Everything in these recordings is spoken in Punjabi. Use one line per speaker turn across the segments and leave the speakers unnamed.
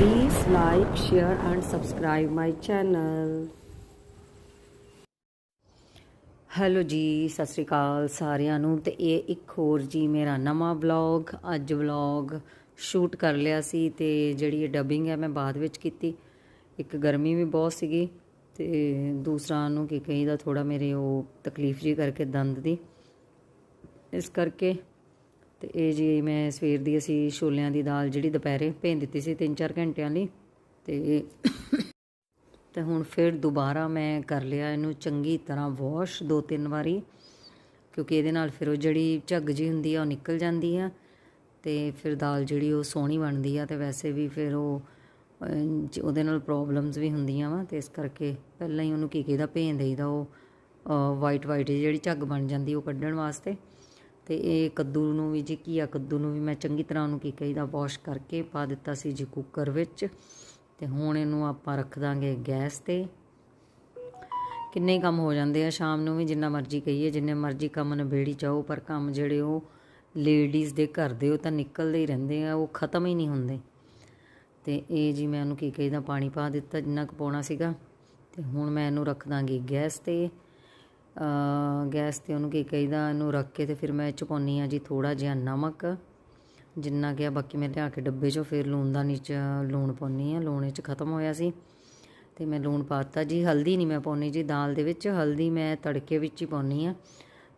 Please like, share and subscribe my channel. Hello ji Sat Sri ਅਕਾਲ ਸਾਰਿਆਂ ਨੂੰ। ਤੇ ਇਹ ਇੱਕ ਹੋਰ ਜੀ ਮੇਰਾ ਨਵਾਂ ਵਲੌਗ ਅੱਜ ਵਲੌਗ ਸ਼ੂਟ ਕਰ ਲਿਆ ਸੀ ਤੇ ਜਿਹੜੀ ਇਹ ਡਬਿੰਗ ਹੈ ਮੈਂ ਬਾਅਦ ਵਿੱਚ ਕੀਤੀ। ਇੱਕ ਗਰਮੀ ਵੀ ਬਹੁਤ ਸੀਗੀ ਤੇ ਦੂਸਰਾ ਨੂੰ ਕੀ ਕਹੀਦਾ ਥੋੜਾ ਮੇਰੇ ਉਹ ਤਕਲੀਫ ਜੀ ਕਰਕੇ ਦੰਦ ਦੀ। ਇਸ ਕਰਕੇ ਤੇ ਇਹ ਜੀ ਮੈਂ ਸਵੇਰ ਦੀ ਅਸੀਂ ਛੋਲਿਆਂ ਦੀ ਦਾਲ ਜਿਹੜੀ ਦੁਪਹਿਰੇ ਭੇਂ ਦਿੱਤੀ ਸੀ 3-4 ਘੰਟਿਆਂ ਲਈ ਤੇ ਤੇ ਹੁਣ ਫਿਰ ਦੁਬਾਰਾ ਮੈਂ ਕਰ ਲਿਆ ਇਹਨੂੰ ਚੰਗੀ ਤਰ੍ਹਾਂ ਵਾਸ਼ ਦੋ ਤਿੰਨ ਵਾਰੀ, ਕਿਉਂਕਿ ਇਹਦੇ ਨਾਲ ਫਿਰ ਉਹ ਜਿਹੜੀ ਝੱਗ ਜੀ ਹੁੰਦੀ ਆ ਉਹ ਨਿਕਲ ਜਾਂਦੀ ਆ ਤੇ ਫਿਰ ਦਾਲ ਜਿਹੜੀ ਉਹ ਸੋਹਣੀ ਬਣਦੀ ਆ ਤੇ ਵੈਸੇ ਵੀ ਫਿਰ ਉਹ ਉਹਦੇ ਨਾਲ ਪ੍ਰੋਬਲਮਸ ਵੀ ਹੁੰਦੀਆਂ ਵਾ ਤੇ ਇਸ ਕਰਕੇ ਪਹਿਲਾਂ ਹੀ ਉਹਨੂੰ ਕੀ ਕਹਿੰਦਾ ਭੇਂ ਦੇਈਦਾ ਉਹ ਵਾਈਟ ਵਾਈਟ ਜਿਹੜੀ ਝੱਗ ਬਣ ਜਾਂਦੀ ਉਹ ਕੱਢਣ ਵਾਸਤੇ। ਤੇ ਇਹ ਕੱਦੂ ਨੂੰ ਵੀ, ਜੀ ਘੀਆ ਕੱਦੂ ਨੂੰ ਵੀ ਮੈਂ ਚੰਗੀ ਤਰ੍ਹਾਂ ਉਹਨੂੰ ਕੀ ਕਹੀਦਾ ਵਾਸ਼ ਕਰਕੇ ਪਾ ਦਿੱਤਾ ਸੀ ਜੀ ਕੁੱਕਰ ਵਿੱਚ। ਤੇ ਹੁਣ ਇਹਨੂੰ ਆਪਾਂ ਰੱਖ ਦਾਂਗੇ ਗੈਸ ਤੇ। ਕਿੰਨੇ ਕੰਮ ਹੋ ਜਾਂਦੇ ਆ ਸ਼ਾਮ ਨੂੰ ਵੀ, ਜਿੰਨਾ ਮਰਜ਼ੀ ਕਹੀਏ, ਜਿੰਨੇ ਮਰਜ਼ੀ ਕੰਮ ਨਿਬੇੜੀ ਚਾਹੋ ਪਰ ਕੰਮ ਜਿਹੜੇ ਉਹ ਲੇਡੀਜ਼ ਦੇ ਘਰ ਦੇ, ਉਹ ਤਾਂ ਨਿਕਲਦੇ ਹੀ ਰਹਿੰਦੇ ਆ, ਉਹ ਖਤਮ ਹੀ ਨਹੀਂ ਹੁੰਦੇ। ਤੇ ਇਹ ਜੀ ਮੈਂ ਉਹਨੂੰ ਕੀ ਕਹੀਦਾ, ਪਾਣੀ ਪਾ ਦਿੱਤਾ, ਜਿੰਨਾ ਕੁ ਪਾਉਣਾ ਸੀਗਾ। ਤੇ ਹੁਣ ਮੈਂ ਇਹਨੂੰ ਰੱਖ ਦਾਂਗੀ ਗੈਸ ਤੇ। ਗੈਸ ਤੇ ਉਹਨੂੰ ਕੀ ਕਹੀਦਾ, ਇਹਨੂੰ ਰੱਖ ਕੇ ਤੇ ਫਿਰ ਮੈਂ ਇਹ 'ਚ ਪਾਉਂਦੀ ਆ ਜੀ ਥੋੜਾ ਜਿਹਾ ਨਮਕ, ਜਿੰਨਾ ਗਿਆ ਬਾਕੀ ਮੈਂ ਲਿਆ ਕੇ ਡੱਬੇ 'ਚੋਂ ਫਿਰ ਲੂਣ ਦਾ ਨੀਚ, ਲੂਣ ਪਾਉਂਦੀ ਆ ਲੂਣ ਵਿੱਚ ਖਤਮ ਹੋਇਆ ਸੀ। ਤੇ ਮੈਂ ਲੂਣ ਪਾਤਾ ਜੀ, ਹਲਦੀ ਨਹੀਂ ਮੈਂ ਪਾਉਣੀ ਜੀ ਦਾਲ ਦੇ ਵਿੱਚ, ਹਲਦੀ ਮੈਂ ਤੜਕੇ ਵਿੱਚ ਹੀ ਪਾਉਣੀ ਆ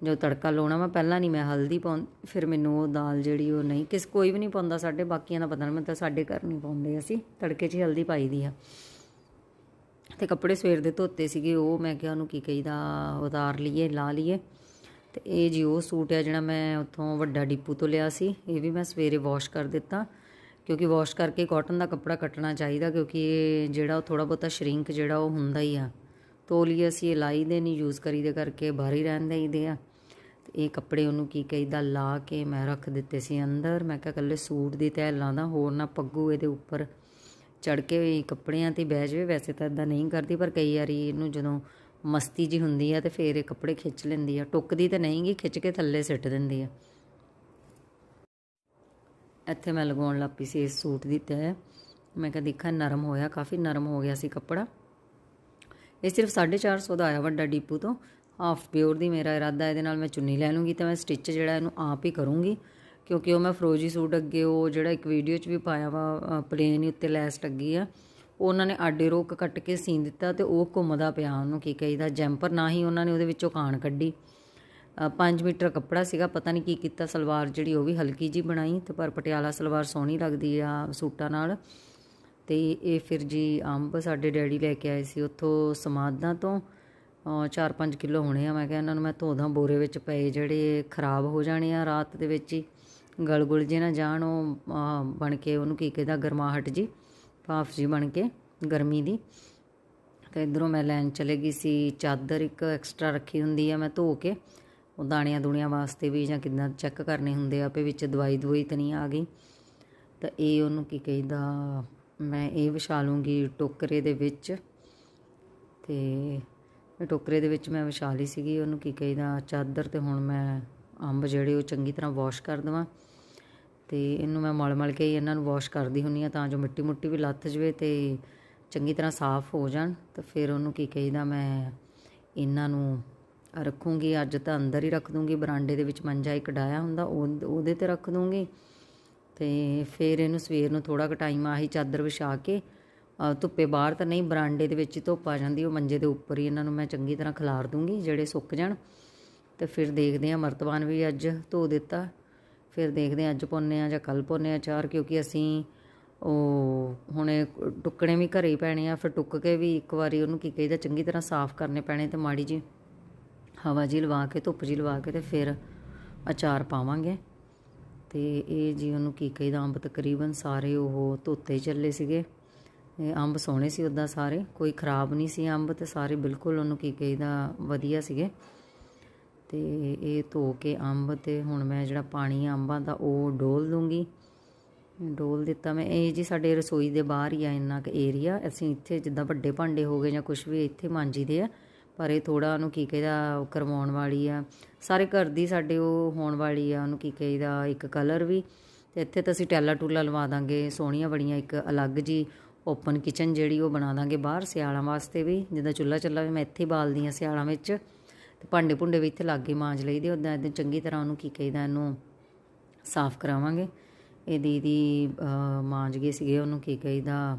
ਜੋ ਤੜਕਾ ਲਾਉਣਾ ਮੈਂ ਪਹਿਲਾਂ ਨਹੀਂ ਮੈਂ ਹਲਦੀ ਪਾਉਂ, ਫਿਰ ਮੈਨੂੰ ਉਹ ਦਾਲ ਜਿਹੜੀ ਉਹ ਨਹੀਂ, ਕਿਸ ਕੋਈ ਵੀ ਨਹੀਂ ਪਾਉਂਦਾ ਸਾਡੇ, ਬਾਕੀਆਂ ਦਾ ਪਤਾ ਨਹੀਂ ਮੈਂ ਤਾਂ ਸਾਡੇ ਘਰ ਨਹੀਂ ਪਾਉਂਦੇ ਅਸੀਂ, ਤੜਕੇ 'ਚ ਹੀ ਹਲਦੀ ਪਾਈ ਦੀ ਆ। ਤੇ ਕੱਪੜੇ ਸਵੇਰ ਦੇ ਧੋਤੇ ਸੀਗੇ, ਉਹ ਮੈਂ ਕਿਹਾ ਉਹਨੂੰ ਕੀ ਕਹੀਦਾ, ਉਤਾਰ ਲਈਏ, ਲਾ ਲਈਏ। ਤੇ ਇਹ ਜੀ ਉਹ ਸੂਟ ਹੈ ਜਿਹੜਾ ਮੈਂ ਉੱਥੋਂ ਵੱਡਾ ਡਿਪੂ ਤੋਂ ਲਿਆ ਸੀ, ਇਹ ਵੀ ਮੈਂ ਸਵੇਰੇ ਵਾਸ਼ ਕਰ ਦਿੱਤਾ। ਕਿਉਂਕਿ ਵਾਸ਼ ਕਰਕੇ ਕਾਟਨ ਦਾ ਕੱਪੜਾ ਕੱਟਣਾ ਚਾਹੀਦਾ, ਕਿਉਂਕਿ ਇਹ ਜਿਹੜਾ ਉਹ ਥੋੜਾ ਬਹੁਤਾ ਸ਼ਰਿੰਕ ਜਿਹੜਾ ਉਹ ਹੁੰਦਾ ਹੀ ਆ। ਤੋਲੀਏ ਅਸੀਂ, ਇਹ ਲਾਈ ਦੇ ਨਹੀਂ ਯੂਜ਼ ਕਰੀਦੇ ਕਰਕੇ ਬਾਹਰ ਹੀ ਰਹਿਣ ਦੇਈਦੇ ਆ। ਤੇ ਇਹ ਕੱਪੜੇ ਉਹਨੂੰ ਕੀ ਕਹੀਦਾ, ਲਾ ਕੇ ਮੈਂ ਰੱਖ ਦਿੱਤੇ ਸੀ ਅੰਦਰ। ਮੈਂ ਕਿਹਾ ਕੱਲੇ ਸੂਟ ਦੀ ਤਹਿ ਲਾਦਾ ਹੋਰ ਨਾ ਪੱਗੂ ਇਹਦੇ ਉੱਪਰ। ਚੜ ਕੇ ਵੀ ਕੱਪੜਿਆਂ ਤੇ ਬਹਿ ਜਾਵੇ, ਵੈਸੇ ਤਾਂ ਇਦਾਂ ਨਹੀਂ ਕਰਦੀ, ਪਰ ਕਈ ਵਾਰੀ ਇਹਨੂੰ ਜਦੋਂ ਮਸਤੀ ਜੀ ਹੁੰਦੀ ਆ ਤੇ ਫੇਰ ਇਹ ਕੱਪੜੇ ਖਿੱਚ ਲੈਂਦੀ ਆ। ਟੁੱਕਦੀ ਤੇ ਨਹੀਂ ਗੀ, ਖਿੱਚ ਕੇ ਥੱਲੇ ਸਿੱਟ ਦਿੰਦੀ ਆ। ਇੱਥੇ ਮੈਂ ਲਗਾਉਣ ਲੱਗ ਪਈ ਸੀ ਇਸ ਸੂਟ ਦੀ ਤਹਿ। ਮੈਂ ਕਿਹਾ ਦੇਖਾਂ, ਨਰਮ ਹੋਇਆ, ਕਾਫੀ ਨਰਮ ਹੋ ਗਿਆ ਸੀ ਕੱਪੜਾ। ਇਹ ਸਿਰਫ 450 ਦਾ ਆਇਆ ਵੱਡਾ ਡੀਪੂ ਤੋਂ। ਹਾਫ ਪਿਓਰ ਦੀ ਮੇਰਾ ਇਰਾਦਾ, ਇਹਦੇ ਨਾਲ ਮੈਂ ਚੁੰਨੀ ਲੈ ਲੂੰਗੀ ਤੇ ਮੈਂ ਸਟਿਚ ਜਿਹੜਾ ਇਹਨੂੰ ਆਪ ਹੀ ਕਰੂੰਗੀ। ਕਿਉਂਕਿ ਉਹ ਮੈਂ ਫਰੋਜੀ ਸੂਟ ਅੱਗੇ ਉਹ ਜਿਹੜਾ ਇੱਕ ਵੀਡੀਓ 'ਚ ਵੀ ਪਾਇਆ ਵਾ ਪਲੇਨ ਹੀ ਉੱਤੇ ਲੈਸ ਲੱਗੀ ਆ ਉਹ ਉਹਨਾਂ ਨੇ ਆਡੇ ਰੋਕ ਕੱਟ ਕੇ ਸੀਨ ਦਿੱਤਾ ਤੇ ਉਹ ਘੁੰਮਦਾ ਪਿਆ ਉਹਨੂੰ, ਕੀ ਕਹੀਦਾ, ਜੈਂਪਰ ਨਾ ਹੀ ਉਹਨਾਂ ਨੇ ਉਹਦੇ ਵਿੱਚੋਂ ਕਾਣ ਕੱਢੀ। 5 ਮੀਟਰ ਕੱਪੜਾ ਸੀਗਾ, ਪਤਾ ਨਹੀਂ ਕੀ ਕੀਤਾ, ਸਲਵਾਰ ਜਿਹੜੀ ਉਹ ਵੀ ਹਲਕੀ ਜੀ ਬਣਾਈ ਤੇ ਪਰ ਪਟਿਆਲਾ ਸਲਵਾਰ ਸੋਹਣੀ ਲੱਗਦੀ ਆ ਸੂਟਾਂ ਨਾਲ। ਤੇ ਇਹ ਫਿਰ ਜੀ ਅੰਬ ਸਾਡੇ ਡੈਡੀ ਲੈ ਕੇ ਆਏ ਸੀ ਉੱਥੋਂ ਸਮਾਦਾਂ ਤੋਂ 4-5 ਕਿਲੋ ਹੋਣੇ ਆ, ਮੈਂ ਕਿਹਾ ਇਹਨਾਂ ਨੂੰ ਮੈਂ ਧੋਦਾਂ, ਬੋਰੇ ਵਿੱਚ ਪਏ ਜਿਹੜੇ ਖਰਾਬ ਹੋ ਜਾਣੇ ਆ ਰਾਤ ਦੇ ਵਿੱਚ ਹੀ। ਗਲਗੁਲ ਜੇ ਨਾ ਜਾਣ, ਉਹ ਬਣ ਕੇ ਉਹਨੂੰ ਕੀ ਕਹਿੰਦਾ, ਗਰਮਾਹਟ ਜੀ ਭਾਫ ਜੀ ਬਣ ਕੇ, ਗਰਮੀ ਦੀ। ਤੇ ਇਧਰੋਂ ਮੈਂ ਲੈਣ ਚਲੇ ਗਈ ਸੀ, ਚਾਦਰ ਇੱਕ ਐਕਸਟਰਾ ਰੱਖੀ ਹੁੰਦੀ ਆ ਮੈਂ ਧੋ ਕੇ, ਉਹ ਦਾਣਿਆਂ ਦੁਣਿਆਂ ਵਾਸਤੇ ਵੀ ਜਾਂ ਕਿੱਦਾਂ ਚੈੱਕ ਕਰਨੇ ਹੁੰਦੇ ਆ, ਆਪੇ ਵਿੱਚ ਦਵਾਈ ਦਵਾਈ ਤਾਂ ਨਹੀਂ ਆ ਗਈ। ਤਾਂ ਇਹ ਉਹਨੂੰ ਕੀ ਕਹਿੰਦਾ, ਮੈਂ ਇਹ ਵਿਛਾ ਲੂੰਗੀ ਟੋਕਰੇ ਦੇ ਵਿੱਚ। ਤੇ ਟੋਕਰੇ ਦੇ ਵਿੱਚ ਮੈਂ ਵਿਛਾ ਲਈ ਸੀਗੀ, ਉਹਨੂੰ ਕੀ ਕਹਿੰਦਾ, ਚਾਦਰ ਤੇ ਹੁਣ ਮੈਂ ਅੰਬ ਜਿਹੜੇ ਉਹ ਚੰਗੀ ਤਰ੍ਹਾਂ ਵਾਸ਼ ਕਰ ਦਵਾਂ ਤੇ ਇਹਨੂੰ ਮੈਂ ਮਲ ਮਲ ਕੇ ਹੀ ਇਹਨਾਂ ਨੂੰ ਵਾਸ਼ ਕਰਦੀ ਹੁੰਨੀ ਆ ਤਾਂ ਜੋ ਮਿੱਟੀ ਮੁੱਟੀ ਵੀ ਲੱਥ ਜਵੇ ਤੇ ਚੰਗੀ ਤਰ੍ਹਾਂ ਸਾਫ਼ ਹੋ ਜਾਣ ਤਾਂ ਫਿਰ ਉਹਨੂੰ ਕੀ ਕਹੀਦਾ ਮੈਂ ਇਹਨਾਂ ਨੂੰ ਰੱਖੂੰਗੀ, ਅੱਜ ਤਾਂ ਅੰਦਰ ਹੀ ਰੱਖ ਦੂੰਗੀ, ਬਰਾਂਡੇ ਦੇ ਵਿੱਚ ਮੰਜਾ ਇੱਕ ਡਾਇਆ ਹੁੰਦਾ, ਉਹ- ਉਹਦੇ ਤੇ ਰੱਖ ਦੂੰਗੀ ਤੇ ਫਿਰ ਇਹਨੂੰ ਸਵੇਰ ਨੂੰ ਥੋੜਾ ਕੁ ਟਾਈਮ ਆਹੀ ਚਾਦਰ ਵਿਛਾ ਕੇ ਧੁੱਪੇ ਬਾਹਰ ਤਾਂ ਨਹੀਂ, ਬਰਾਂਡੇ ਦੇ ਵਿੱਚ ਹੀ ਧੁੱਪ ਆ ਜਾਂਦੀ, ਉਹ ਮੰਜੇ ਦੇ ਉੱਪਰ ਹੀ ਇਹਨਾਂ ਨੂੰ ਮੈਂ ਚੰਗੀ ਤਰ੍ਹਾਂ ਖਿਲਾਰ ਦੂੰਗੀ, ਜਿਹੜੇ ਸੁੱਕ ਜਾਣ। ਤੇ ਫਿਰ ਦੇਖਦੇ ਆ ਮਰਤਬਾਨ ਵੀ ਅੱਜ ਧੋ ਦਿੱਤਾ। ਫਿਰ ਦੇਖਦੇ ਆ ਅੱਜ ਪਾਉਂਦੇ ਆ ਜਾਂ ਕੱਲ ਪਾਉਂਦੇ ਆ ਚਾਰ ਕਿਉਂਕਿ ਅਸੀਂ ਉਹ ਹੁਣੇ ਟੁੱਕਣੇ ਵੀ ਘਰੇ ਹੀ ਪੈਣੇ ਆ। ਫਿਰ ਟੁੱਕ ਕੇ ਵੀ ਇੱਕ ਵਾਰੀ ਉਹਨੂੰ ਕੀ ਕਹੀਦਾ, ਚੰਗੀ ਤਰ੍ਹਾਂ ਸਾਫ਼ ਕਰਨੇ ਪੈਣੇ ਤੇ ਮਾੜੀ ਜੀ ਹਵਾ ਜੀ ਲਵਾ ਕੇ, ਧੁੱਪ ਜੀ ਲਵਾ ਕੇ ਤੇ ਫਿਰ ਅਚਾਰ ਪਾਵਾਂਗੇ। ਤੇ ਇਹ ਜੀ ਉਹਨੂੰ ਕੀ ਕਹੀਦਾ, ਅੰਬ ਤਕਰੀਬਨ ਸਾਰੇ ਉਹ ਧੋਤੇ ਚੱਲੇ ਸੀਗੇ। ਇਹ ਅੰਬ ਸੋਹਣੇ ਸੀ ਉਦਾਂ ਸਾਰੇ, ਕੋਈ ਖਰਾਬ ਨਹੀਂ ਸੀ ਅੰਬ ਤੇ ਸਾਰੇ ਬਿਲਕੁਲ ਉਹਨੂੰ ਕੀ ਕਹੀਦਾ, ਵਧੀਆ ਸੀਗੇ। ਤੇ ਇਹ ਧੋ ਕੇ ਅੰਬ ਤੇ ਹੁਣ ਮੈਂ ਜਿਹੜਾ ਪਾਣੀ ਆ ਅੰਬਾਂ ਦਾ ਉਹ ਡੋਲ ਦੂੰਗੀ। ਡੋਲ ਦਿੱਤਾ ਮੈਂ। ਇਹ ਜੀ ਸਾਡੇ ਰਸੋਈ ਦੇ ਬਾਹਰ ਹੀ ਆ ਇੰਨਾ ਕੁ ਏਰੀਆ ਅਸੀਂ ਇੱਥੇ ਜਿੱਦਾਂ ਵੱਡੇ ਭਾਂਡੇ ਹੋ ਗਏ ਜਾਂ ਕੁਝ ਵੀ ਇੱਥੇ ਮਾਂਜੀਦੇ ਆ। ਪਰ ਇਹ ਥੋੜਾ ਉਹਨੂੰ ਕੀ ਕਹਿੰਦਾ, ਉਹ ਕਰਵਾਉਣ ਵਾਲੀ ਆ। ਸਾਰੇ ਘਰ ਦੀ ਸਾਡੇ ਉਹ ਹੋਣ ਵਾਲੀ ਆ, ਉਹਨੂੰ ਕੀ ਕਹਿੰਦਾ, ਇੱਕ ਕਲਰ ਵੀ। ਤੇ ਇੱਥੇ ਤਾਂ ਅਸੀਂ ਟੈਲਾ ਟੂਲਾ ਲਵਾ ਦਾਂਗੇ, ਸੋਹਣੀਆਂ ਬੜੀਆਂ ਇੱਕ ਅਲੱਗ ਜੀ ਓਪਨ ਕਿਚਨ ਜਿਹੜੀ ਉਹ ਬਣਾ ਦਾਂਗੇ ਬਾਹਰ ਸਿਆਲਾਂ ਵਾਸਤੇ ਵੀ। ਜਿੱਦਾਂ ਚੁੱਲ੍ਹਾ ਚੱਲਾ ਵੀ ਮੈਂ ਇੱਥੇ ਬਾਲਦੀ ਹਾਂ ਸਿਆਲਾਂ ਵਿੱਚ। ਤੇ ਭਾਂਡੇ ਭੁੰਡੇ ਵੀ ਇੱਥੇ ਲਾਗੇ ਮਾਂਜ ਲਈਦੇ ਉਦਾਂ ਇਦਾਂ ਚੰਗੀ ਤਰ੍ਹਾਂ ਉਹਨੂੰ ਕੀ ਕਹੀਦਾ ਇਹਨੂੰ ਸਾਫ਼ ਕਰਾਵਾਂਗੇ। ਇਹ ਦੀਦੀ ਅਹ, ਮਾਂਜ ਗਏ ਸੀਗੇ ਉਹਨੂੰ ਕੀ ਕਹੀਦਾ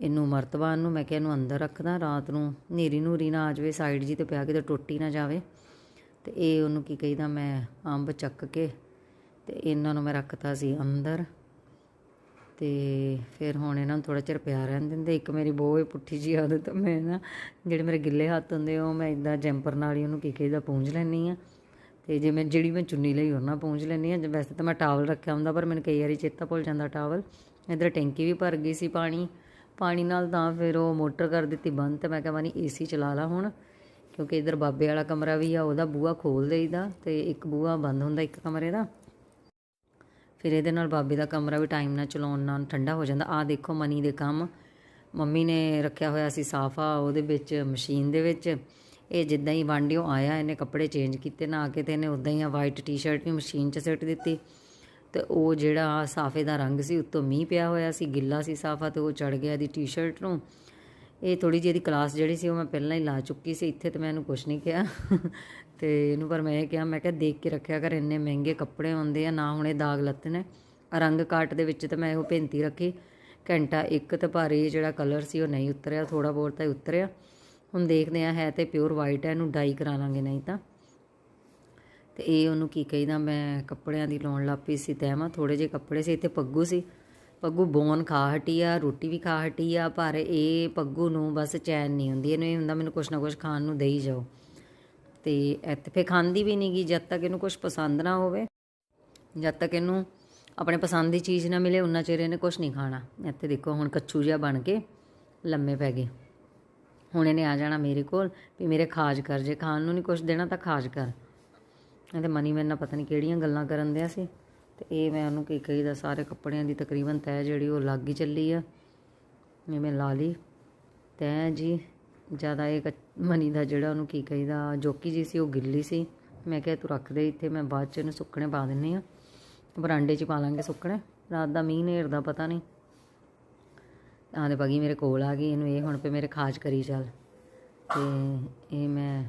ਇਹਨੂੰ ਮਰਤਬਾਨ ਨੂੰ ਮੈਂ ਕਿਹਾ ਇਹਨੂੰ ਅੰਦਰ ਰੱਖਦਾ ਰਾਤ ਨੂੰ ਨੇਰੀ ਨੂਰੀ ਨਾ ਆ ਜਾਵੇ ਸਾਈਡ ਜੀ ਤੇ ਪਿਆ ਕੇ ਤੇ ਟੁੱਟੀ ਨਾ ਜਾਵੇ। ਤੇ ਇਹ ਉਹਨੂੰ ਕੀ ਕਹੀਦਾ ਮੈਂ ਅੰਬ ਚੱਕ ਕੇ ਤੇ ਇਹਨਾਂ ਨੂੰ ਮੈਂ ਰੱਖਤਾ ਸੀ ਅੰਦਰ। ਤੇ ਫਿਰ ਹੁਣ ਇਹਨਾਂ ਨੂੰ ਥੋੜਾ ਚਿਰ ਪਿਆ ਰਹਿਣ ਦਿੰਦੇ। ਇੱਕ ਮੇਰੀ ਬਹੁਤ ਪੁੱਠੀ ਜੀ ਆਦਤ ਆ, ਮੈਂ ਨਾ ਜਿਹੜੇ ਮੇਰੇ ਗਿੱਲੇ ਹੱਥ ਹੁੰਦੇ ਉਹ ਮੈਂ ਇਦਾਂ ਜੈਂਪਰ ਨਾਲ ਹੀ ਉਹਨੂੰ ਕੀ ਕਹੀਦਾ ਪੂੰਝ ਲੈਣੀ ਆ ਤੇ ਜੇ ਮੈਂ ਜਿਹੜੀ ਮੈਂ ਚੁੰਨੀ ਲਈ ਉਹਨਾਂ ਪੂੰਝ ਲੈਣੀ ਆ ਜੇ ਵੈਸੇ ਤਾਂ ਮੈਂ ਟਾਵਲ ਰੱਖਿਆ ਹੁੰਦਾ ਪਰ ਮੈਨੂੰ ਕਈ ਵਾਰੀ ਚੇਤਾ ਭੁੱਲ ਜਾਂਦਾ ਟਾਵਲ। ਇਧਰ ਟੈਂਕੀ ਵੀ ਭਰ ਗਈ ਸੀ ਪਾਣੀ। ਪਾਣੀ ਨਾਲ ਤਾਂ ਫਿਰ ਉਹ ਮੋਟਰ ਕਰ ਦਿੱਤੀ ਬੰਦ ਤੇ ਮੈਂ ਕਿਹਾ ਮਾਨੀ ਏਸੀ ਚਲਾ ਲਾ ਹੁਣ ਕਿਉਂਕਿ ਇਧਰ ਬਾਬੇ ਵਾਲਾ ਕਮਰਾ ਵੀ ਆ ਉਹਦਾ ਬੂਹਾ ਖੋਲ ਦੇਈਦਾ ਤੇ ਇੱਕ ਬੂਹਾ ਬੰਦ ਹੁੰਦਾ ਇੱਕ ਕਮਰੇ ਦਾ। ਫਿਰ ਇਹਦੇ ਨਾਲ ਬਾਬੇ ਦਾ ਕਮਰਾ ਵੀ ਟਾਈਮ ਨਾਲ ਚਲਾਉਣ ਨਾਲ ਠੰਡਾ ਹੋ ਜਾਂਦਾ। ਆ ਦੇਖੋ ਮਨੀ ਦੇ ਕੰਮ। ਮੰਮੀ ਨੇ ਰੱਖਿਆ ਹੋਇਆ ਸੀ ਸਾਫਾ ਉਹਦੇ ਵਿੱਚ, ਮਸ਼ੀਨ ਦੇ ਵਿੱਚ। ਇਹ ਜਿੱਦਾਂ ਹੀ ਵਾਂਡਿਓ ਆਇਆ, ਇਹਨੇ ਕੱਪੜੇ ਚੇਂਜ ਕੀਤੇ ਨਾ ਕੇ ਤੇ ਇਹਨੇ ਉਦਾਂ ਹੀ ਆ ਵਾਈਟ ਟੀ-ਸ਼ਰਟ ਵੀ ਮਸ਼ੀਨ 'ਚ ਸਿੱਟ ਦਿੱਤੀ। ਤੇ ਉਹ ਜਿਹੜਾ ਸਾਫੇ ਦਾ ਰੰਗ ਸੀ, ਉੱਤੋਂ ਮੀਂਹ ਪਿਆ ਹੋਇਆ ਸੀ, ਗਿੱਲਾ ਸੀ ਸਾਫਾ ਤੇ ਉਹ ਚੜ ਗਿਆ ਇਹਦੀ ਟੀ-ਸ਼ਰਟ ਨੂੰ। ਇਹ ਥੋੜੀ ਜਿਹੀ ਇਹਦੀ ਕਲਾਸ ਜਿਹੜੀ ਸੀ ਉਹ ਮੈਂ ਪਹਿਲਾਂ ਹੀ ਲਾ ਚੁੱਕੀ ਸੀ, ਇੱਥੇ ਤੇ ਮੈਂ ਇਹਨੂੰ ਕੁਝ ਨਹੀਂ ਕਿਹਾ। ਤੇ ਇਹਨੂੰ ਪਰ ਮੈਂ ਇਹ ਕਿਹਾ, ਮੈਂ ਕਿਹਾ ਦੇਖ ਕੇ ਰੱਖਿਆ ਕਰ, ਇੰਨੇ ਮਹਿੰਗੇ ਕੱਪੜੇ ਹੁੰਦੇ ਆ, ਨਾ ਹੁਣੇ ਦਾਗ ਲੱਤੇ ਨੇ ਰੰਗ ਕਾਟ ਦੇ ਵਿੱਚ ਤੇ ਮੈਂ ਇਹੋ ਭੇਂਤੀ ਰੱਖੀ। ਘੰਟਾ ਇੱਕ ਤੇ ਭਾਰੀ ਜਿਹੜਾ ਕਲਰ ਸੀ ਉਹ ਨਹੀਂ ਉਤਰਿਆ ਥੋੜਾ ਬਹੁਤ ਤਾਂ ਹੀ ਉਤਰਿਆ। ਹੁਣ ਦੇਖਦੇ ਆ ਹੈ ਤੇ ਪਿਓਰ ਵਾਈਟ ਹੈ ਇਹਨੂੰ ਡਾਈ ਕਰਾ ਲਾਂਗੇ ਨਹੀਂ ਤਾਂ। ਤੇ ਇਹ ਉਹਨੂੰ ਕੀ ਕਹੀਦਾ, ਮੈਂ ਕੱਪੜਿਆਂ ਦੀ ਲਾਉਣ ਲੱਪੀ ਸੀ ਤੈਮਾ ਥੋੜੇ ਜਿਹੇ ਕੱਪੜੇ ਸੀ, ਇੱਥੇ ਪੱਗੂ ਸੀ। ਪੱਗੂ ਬੋਨ ਖਾ ਹਟੀ ਆ, ਰੋਟੀ ਵੀ ਖਾ ਹਟੀ ਆ, ਪਰ ਇਹ ਪੱਗੂ ਨੂੰ ਬਸ ਚੈਨ ਨਹੀਂ ਹੁੰਦੀ। ਇਹਨੂੰ ਇਹ ਹੁੰਦਾ ਮੈਨੂੰ ਕੁਛ ਨਾ ਕੁਛ ਖਾਣ ਨੂੰ ਦੇਈ ਜਾਓ। ਤੇ ਇੱਥੇ ਫੇ ਖਾਂਦੀ ਵੀ ਨਹੀਂਗੀ ਜਦ ਤੱਕ ਇਹਨੂੰ ਕੁਝ ਪਸੰਦ ਨਾ ਹੋਵੇ। ਜਦ ਤੱਕ ਇਹਨੂੰ ਆਪਣੇ ਪਸੰਦ ਦੀ ਚੀਜ਼ ਨਾ ਮਿਲੇ, ਉਨਾ ਚਿਰ ਇਹਨੇ ਕੁਝ ਨਹੀਂ ਖਾਣਾ। ਇੱਥੇ ਦੇਖੋ, ਹੁਣ ਕੱਛੂ ਜਿਹਾ ਬਣ ਕੇ ਲੰਮੇ ਪੈ ਗਏ। ਹੁਣ ਇਹਨੇ ਆ ਜਾਣਾ ਮੇਰੇ ਕੋਲ ਵੀ ਮੇਰੇ ਖਾਜ ਕਰ। ਜੇ ਖਾਣ ਨੂੰ ਨਹੀਂ ਕੁਝ ਦੇਣਾ ਤਾਂ ਖਾਜ ਕਰ। ਇਹ ਤੇ ਮਨੀ ਮੇਰੇ ਨਾਲ ਪਤਾ ਨਹੀਂ ਕਿਹੜੀਆਂ ਗੱਲਾਂ ਕਰਨ ਦਿਆ ਸੀ। ਤੇ ਇਹ ਮੈਂ ਉਹਨੂੰ ਕੀ ਕਹੀਦਾ ਸਾਰੇ ਕੱਪੜਿਆਂ ਦੀ ਤਕਰੀਬਨ ਤੈਅ ਜਿਹੜੀ ਉਹ ਲੱਗ ਹੀ ਚੱਲੀ ਆ। ਇਹ ਮੈਂ ਲਾ ਲਈ। ਤੈਅ ਜੀ, ਜ਼ਿਆਦਾ ਇਹ ਕੱਚ- ਮਨੀ ਦਾ ਜਿਹੜਾ ਉਹਨੂੰ ਕੀ ਕਹੀਦਾ ਜੋਕੀ ਜੀ ਸੀ, ਉਹ ਗਿੱਲੀ ਸੀ। ਮੈਂ ਕਿਹਾ, ਤੂੰ ਰੱਖ ਦੇ ਇੱਥੇ, ਮੈਂ ਬਾਅਦ ਚ ਇਹਨੂੰ ਸੁੱਕਣੇ ਪਾ ਦਿੰਨੀ ਆ। ਬਰਾਂਡੇ 'ਚ ਪਾ ਲਾਂਗੇ ਸੁੱਕਣੇ। ਰਾਤ ਦਾ ਮੀਂਹ ਨੇਰ ਦਾ, ਪਤਾ ਨਹੀਂ ਆਹ ਦੇ ਬਗੀ ਮੇਰੇ ਕੋਲ ਆ ਗਈ, ਇਹਨੂੰ ਇਹ ਹੁਣ ਪੇ ਮੇਰੇ ਖਾਜ ਕਰੀ ਚੱਲ। ਤੇ ਇਹ ਮੈਂ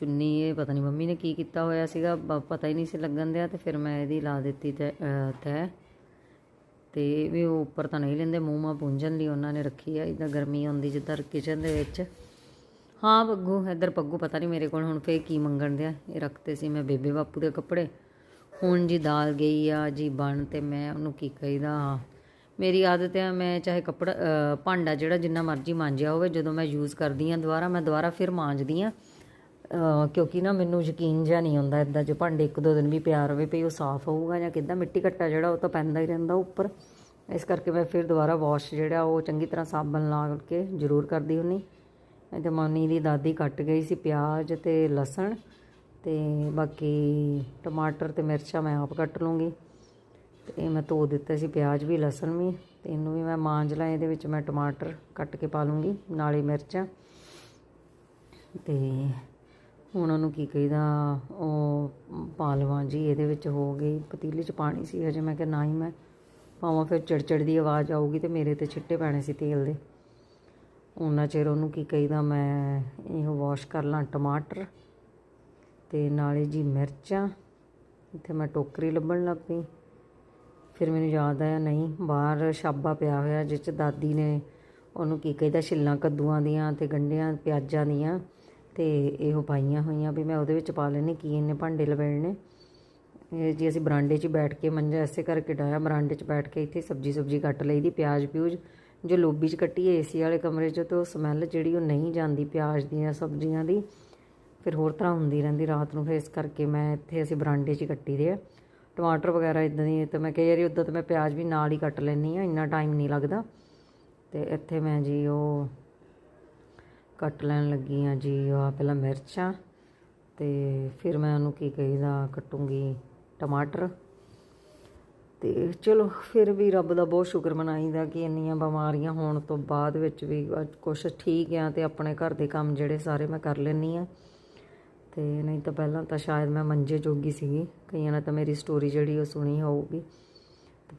ਚੁੰਨੀ, ਇਹ ਪਤਾ ਨਹੀਂ ਮੰਮੀ ਨੇ ਕੀ ਕੀਤਾ ਹੋਇਆ ਸੀਗਾ ਬ- ਪਤਾ ਹੀ ਨਹੀਂ ਸੀ ਲੱਗਣ ਦਿਆ, ਤੇ ਫਿਰ ਮੈਂ ਇਹਦੀ ਲਾ ਦਿੱਤੀ ਤੇ ਤੈ ਤੇ ਇਹ ਵੀ ਉਹ ਉੱਪਰ ਤਾਂ ਨਹੀਂ ਲੈਂਦੇ, ਮੂੰਹ ਮਾ ਪੁੰਝਣ ਲਈ ਉਹਨਾਂ ਨੇ ਰੱਖੀ ਆ ਇਦਾਂ ਗਰਮੀ ਆਉਂਦੀ ਜਿੱਦਾਂ ਕਿਚਨ ਦੇ ਵਿੱਚ। ਹਾਂ ਪੱਗੂ ਇੱਧਰ ਪੱਗੂ ਪਤਾ ਨਹੀਂ ਮੇਰੇ ਕੋਲ ਹੁਣ ਫੇਰ ਕੀ ਮੰਗਣ ਦਿਆ। ਇਹ ਰੱਖਤੇ ਸੀ ਮੈਂ ਬੇਬੇ ਬਾਪੂ ਦੇ ਕੱਪੜੇ। ਹੁਣ ਜੀ ਦਾਲ ਗਈ ਆ, ਜੀ ਬਣ ਤੇ ਮੈਂ ਉਹਨੂੰ ਕੀ ਕਹੀਦਾ ਮੇਰੀ ਆਦਤ ਹੈ ਮੈਂ ਚਾਹੇ ਕੱਪੜਾ ਭਾਂਡਾ ਜਿਹੜਾ ਜਿੰਨਾ ਮਰਜ਼ੀ ਮਾਂਜਿਆ ਹੋਵੇ, ਜਦੋਂ ਮੈਂ ਯੂਜ਼ ਕਰਦੀ ਆ ਦੁਬਾਰਾ, ਮੈਂ ਦੁਬਾਰਾ ਫਿਰ ਮਾਂਜਦੀ ਆ। ਕਿਉਂਕਿ ਨਾ ਮੈਨੂੰ ਯਕੀਨ ਜਿਹਾ ਨਹੀਂ ਹੁੰਦਾ ਇਦਾਂ ਜੇ ਭਾਂਡੇ ਇੱਕ ਦੋ ਦਿਨ ਵੀ ਪਿਆ ਰਵੇ ਪਈ ਉਹ ਸਾਫ਼ ਹੋਊਗਾ ਜਾਂ ਕਿੱਦਾਂ, ਮਿੱਟੀ ਘੱਟਾ ਜਿਹੜਾ ਉਹ ਤਾਂ ਪੈਂਦਾ ਹੀ ਰਹਿੰਦਾ ਉੱਪਰ। ਇਸ ਕਰਕੇ ਮੈਂ ਫਿਰ ਦੁਬਾਰਾ ਵਾਸ਼ ਜਿਹੜਾ ਉਹ ਚੰਗੀ ਤਰ੍ਹਾਂ ਸਾਬਣ ਲਾ ਕੇ ਜ਼ਰੂਰ ਕਰਦੀ ਹੁੰਨੀ। ਤੇ ਮਾਨੀ ਦੀ ਦਾਦੀ ਕੱਟ ਗਈ ਸੀ ਪਿਆਜ਼ ਤੇ ਲਸਣ ਤੇ ਬਾਕੀ ਟਮਾਟਰ ਤੇ ਮਿਰਚਾਂ ਮੈਂ ਆਪ ਕੱਟ ਲੂੰਗੀ। ਤੇ ਇਹ ਮੈਂ ਧੋ ਦਿੱਤੇ ਸੀ ਪਿਆਜ਼ ਵੀ, ਲਸਣ ਵੀ, ਤੇ ਇਹਨੂੰ ਵੀ ਮੈਂ ਮਾਂਜ ਲਾਂ, ਇਹਦੇ ਵਿੱਚ ਮੈਂ ਟਮਾਟਰ ਕੱਟ ਕੇ ਪਾ ਲੂੰਗੀ, ਨਾਲੇ ਮਿਰਚਾਂ। ਤੇ ਹੁਣ ਉਹਨੂੰ ਕੀ ਕਹੀਦਾ, ਉਹ ਪਾ ਲਵਾਂ ਜੀ ਇਹਦੇ ਵਿੱਚ ਹੋ ਗਈ, ਪਤੀਲੇ 'ਚ ਪਾਣੀ ਸੀ ਹਜੇ। ਮੈਂ ਕਿਹਾ ਨਾ ਹੀ ਮੈਂ ਪਾਵਾਂ ਫਿਰ ਚੜਚੜ ਦੀ ਆਵਾਜ਼ ਆਊਗੀ ਤੇ ਮੇਰੇ ਤੇ ਛਿੱਟੇ ਪੈਣੇ ਸੀ ਤੇਲ ਦੇ। ਉਹਨਾਂ ਚਿਰ ਉਹਨੂੰ ਕੀ ਕਹੀਦਾ, ਮੈਂ ਇਹ ਵਾਸ਼ ਕਰ ਲਾਂ ਟਮਾਟਰ ਤੇ ਨਾਲੇ ਜੀ ਮਿਰਚਾਂ। ਇੱਥੇ ਮੈਂ ਟੋਕਰੀ ਲੱਭਣ ਲੱਗ ਪਈ। ਫਿਰ ਮੈਨੂੰ ਯਾਦ ਆਇਆ, ਨਹੀਂ, ਬਾਹਰ ਛਾਬਾ ਪਿਆ ਹੋਇਆ ਜਿਸ 'ਚ ਦਾਦੀ ਨੇ ਉਹਨੂੰ ਕੀ ਕਹਿੰਦਾ, ਛਿੱਲਾਂ ਕੱਦੂਆਂ ਦੀਆਂ ਤੇ ਗੰਢਿਆਂ, ਪਿਆਜ਼ਾਂ ਦੀਆਂ। ਤੇ ਇਹੋ ਪਾਈਆਂ ਹੋਈਆਂ ਵੀ ਮੈਂ ਉਹਦੇ ਵਿੱਚ ਪਾ ਲੈਣੀ ਕੀ ਇਹਨੇ ਭਾਂਡੇ ਲਵੇੜਨੇ। ਇਹ ਜੀ ਅਸੀਂ ਬਰਾਂਡੇ 'ਚ ਬੈਠ ਕੇ ਮੰਜਾ ਐਸੇ ਕਰਕੇ ਡਾਇਆ ਬਰਾਂਡੇ 'ਚ ਬੈਠ ਕੇ ਇੱਥੇ ਸਬਜੀ ਸਬਜੀ ਕੱਟ ਲਈ ਦੀ, ਪਿਆਜ਼ ਪਿਊਜ਼ ਜੋ ਲੋਬੀ 'ਚ ਕੱਟੀ ਏਸੀ ਵਾਲੇ ਕਮਰੇ 'ਚ, ਤੇ ਉਹ ਸਮੈਲ ਜਿਹੜੀ ਉਹ ਨਹੀਂ ਜਾਂਦੀ ਪਿਆਜ਼ ਦੀਆਂ ਸਬਜ਼ੀਆਂ ਦੀ, ਫਿਰ ਹੋਰ ਤਰ੍ਹਾਂ ਹੁੰਦੀ ਰਹਿੰਦੀ ਰਾਤ ਨੂੰ, ਫਿਰ ਇਸ ਕਰਕੇ ਮੈਂ ਇੱਥੇ ਅਸੀਂ ਬਰਾਂਡੇ 'ਚ ਕੱਟੀ ਦੇ ਆ। ਟਮਾਟਰ ਵਗੈਰਾ ਇਦਾਂ ਦੀ, ਤੇ ਮੈਂ ਕਈ ਵਾਰੀ ਉਦਾਂ ਤਾਂ ਮੈਂ ਪਿਆਜ਼ ਵੀ ਨਾਲ ਹੀ ਕੱਟ ਲੈਂਦੀ ਆ ਇੰਨਾ ਟਾਈਮ ਨਹੀਂ ਲੱਗਦਾ। ਤੇ ਇੱਥੇ ਮੈਂ ਜੀ ਉਹ ਕੱਟ ਲੈਣ ਲੱਗੀ ਆ ਜੀ ਆ ਪਹਿਲਾਂ ਮਿਰਚਾਂ ਤੇ ਫਿਰ ਮੈਂ ਉਹਨੂੰ ਕੀ ਕਹੀਦਾ, ਕੱਟੂੰਗੀ ਟਮਾਟਰ। ਤੇ ਚਲੋ, ਫਿਰ ਵੀ ਰੱਬ ਦਾ ਬਹੁਤ ਸ਼ੁਕਰ ਮਨਾਈਦਾ ਕਿ ਇੰਨੀਆਂ ਬਿਮਾਰੀਆਂ ਹੋਣ ਤੋਂ ਬਾਅਦ ਵਿੱਚ ਵੀ ਕੁਝ ਠੀਕ ਆ ਤੇ ਆਪਣੇ ਘਰ ਦੇ ਕੰਮ ਜਿਹੜੇ ਸਾਰੇ ਮੈਂ ਕਰ ਲੈਂਦੀ ਆ। ਤੇ ਨਹੀਂ ਤਾਂ ਪਹਿਲਾਂ ਤਾਂ ਸ਼ਾਇਦ ਮੈਂ ਮੰਜੇ ਜੋਗੀ ਸੀਗੀ, ਕਈਆਂ ਨੇ ਤਾਂ ਮੇਰੀ ਸਟੋਰੀ ਜਿਹੜੀ ਉਹ ਸੁਣੀ ਹੋਊਗੀ।